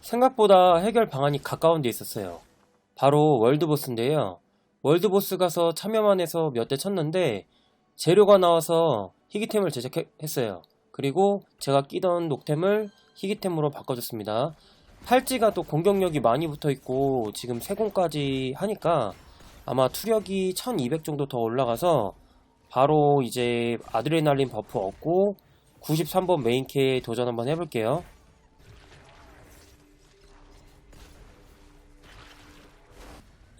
생각보다 해결 방안이 가까운 데 있었어요. 바로 월드보스인데요. 월드보스 가서 참여만 해서 몇 대 쳤는데 재료가 나와서 희귀템을 제작했어요. 그리고 제가 끼던 녹템을 희귀템으로 바꿔줬습니다. 팔찌가 또 공격력이 많이 붙어 있고 지금 세공까지 하니까 아마 투력이 1200 정도 더 올라가서 바로 이제 아드레날린 버프 얻고 93번 메인캐 도전 한번 해볼게요.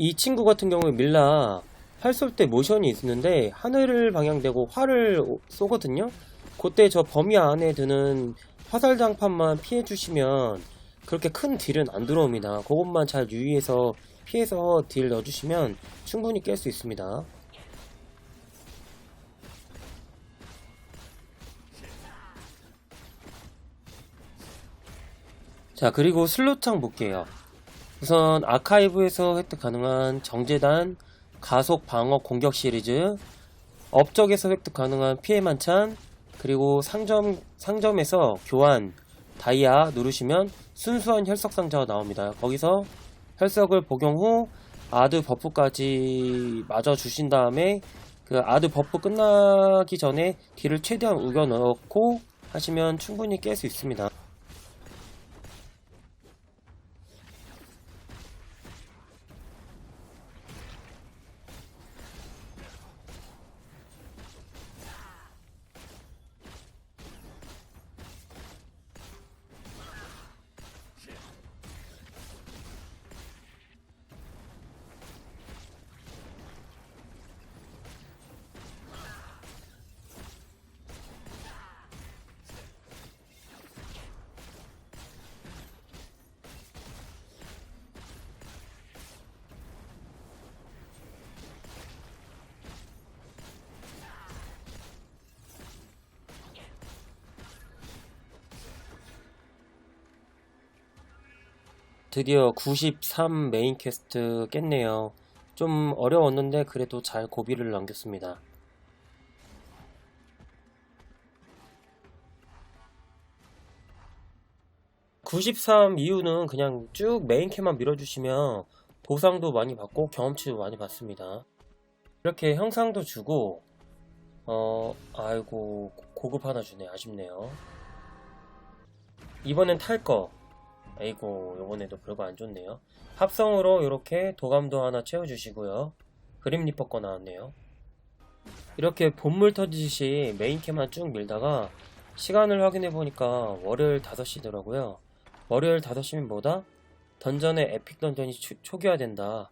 이 친구 같은 경우에 밀라 활 쏠 때 모션이 있는데 하늘을 방향되고 활을 쏘거든요. 그때 저 범위 안에 드는 화살 장판만 피해 주시면 그렇게 큰 딜은 안 들어옵니다. 그것만 잘 유의해서 피해서 딜 넣어주시면 충분히 깰 수 있습니다. 자, 그리고 슬롯창 볼게요. 우선 아카이브에서 획득 가능한 정재단, 가속 방어 공격 시리즈, 업적에서 획득 가능한 피해 만찬, 그리고 상점, 상점에서 교환, 다이아 누르시면 순수한 혈석 상자가 나옵니다. 거기서 혈석을 복용 후 아드 버프까지 맞아 주신 다음에 그 아드 버프 끝나기 전에 딜을 최대한 우겨 넣고 하시면 충분히 깰 수 있습니다. 드디어 93 메인 퀘스트 깼네요. 좀 어려웠는데 그래도 잘 고비를 넘겼습니다. (93) 이유는 그냥 쭉 메인캐만 밀어주시면 보상도 많이 받고 경험치도 많이 받습니다 이렇게 형상도 주고 어 아이고 고급 하나 주네 아쉽네요 이번엔 탈거 아이고 요번에도 별거 안 좋네요. 합성으로 이렇게 도감도 하나 채워주시고요. 그림 리퍼 거 나왔네요. 이렇게 본물 터지듯이 메인캐만 쭉 밀다가 시간을 확인해 보니까 월요일 5시더라고요. 월요일 5시면 뭐다? 던전에 에픽 던전이 초, 초기화 된다.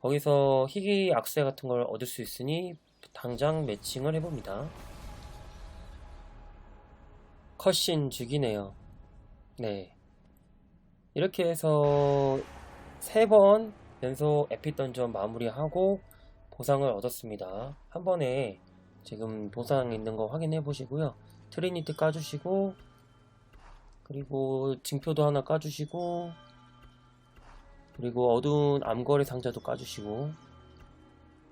거기서 희귀 악세 같은 걸 얻을 수 있으니 당장 매칭을 해봅니다. 컷신 죽이네요. 네 이렇게 해서 세 번 연속 에픽 던전 마무리하고 보상을 얻었습니다. 한 번에 지금 보상 있는 거 확인해 보시고요. 트리니티 까주시고 그리고 징표도 하나 까주시고 그리고 어두운 암거래 상자도 까주시고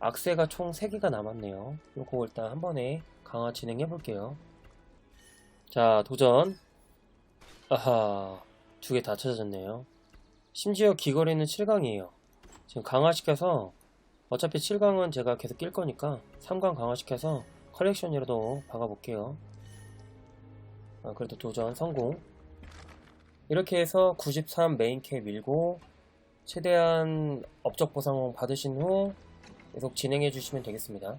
악세가 총 3개가 남았네요. 요거 일단 한 번에 강화 진행해 볼게요. 자 도전 아하 두 개 다 찾아졌네요. 심지어 귀걸이는 7강이에요. 지금 강화시켜서 어차피 7강은 제가 계속 낄 거니까 3강 강화시켜서 컬렉션이라도 박아볼게요. 아, 그래도 도전 성공. 이렇게 해서 93 메인캐 밀고 최대한 업적 보상 받으신 후 계속 진행해 주시면 되겠습니다.